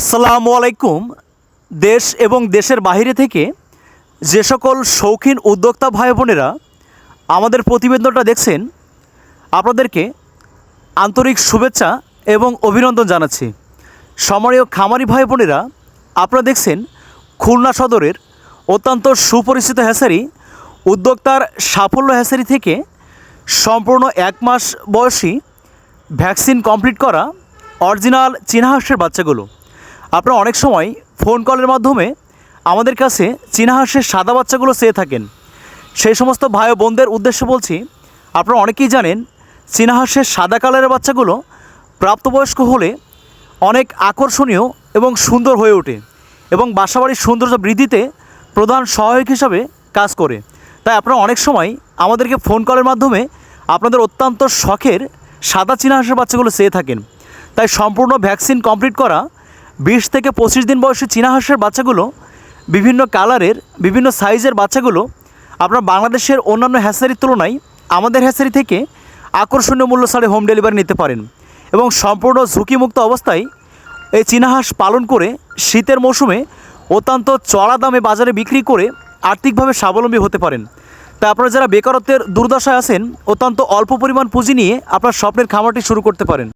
আসসালামু আলাইকুম। দেশ এবং দেশের বাইরে থেকে যে সকল শৌখিন উদ্যোক্তা ভাই বোনেরা আমাদের প্রতিবেদনটা দেখছেন, আপনাদেরকে আন্তরিক শুভেচ্ছা এবং অভিনন্দন জানাচ্ছি। সম্মানীয় খামারি ভাই বোনেরা, আপনারা দেখছেন খুলনা সদরের অত্যন্ত সুপরিচিত হ্যাসারি, উদ্যোক্তার সাফল্য হ্যাসারি থেকে সম্পূর্ণ এক মাস বয়সী ভ্যাকসিন কমপ্লিট করা অরিজিনাল চীনাহাঁসের বাচ্চাগুলো। আপনারা অনেক সময় ফোন কলের মাধ্যমে আমাদের কাছে চীনাহাঁসের সাদা বাচ্চাগুলো চেয়ে থাকেন। সেই সমস্ত ভাই বোনদের উদ্দেশ্যে বলছি, আপনারা অনেকেই জানেন চীনাহাঁসের সাদা কালারের বাচ্চাগুলো প্রাপ্তবয়স্ক হলে অনেক আকর্ষণীয় এবং সুন্দর হয়ে ওঠে এবং বাসাবাড়ির সৌন্দর্য বৃদ্ধিতে প্রধান সহায়ক হিসাবে কাজ করে। তাই আপনারা অনেক সময় আমাদেরকে ফোন কলের মাধ্যমে আপনাদের অত্যন্ত শখের সাদা চীনা হাঁসের বাচ্চাগুলো চেয়ে থাকেন। তাই সম্পূর্ণ ভ্যাকসিন কমপ্লিট করা বিশ থেকে পঁচিশ দিন বয়সী চীনা হাঁসের বাচ্চাগুলো, বিভিন্ন কালারের, বিভিন্ন সাইজের বাচ্চাগুলো আপনার বাংলাদেশের অন্যান্য হ্যাসারির তুলনায় আমাদের হ্যাসারি থেকে আকর্ষণীয় মূল্য ছাড়ে হোম ডেলিভারি নিতে পারেন। এবং সম্পূর্ণ ঝুঁকিমুক্ত অবস্থায় এই চীনা হাঁস পালন করে শীতের মৌসুমে অত্যন্ত চড়া দামে বাজারে বিক্রি করে আর্থিকভাবে স্বাবলম্বী হতে পারেন। তাই আপনারা যারা বেকারত্বের দুর্দশায় আছেন, অত্যন্ত অল্প পরিমাণ পুঁজি নিয়ে আপনার স্বপ্নের খামারটি শুরু করতে পারেন।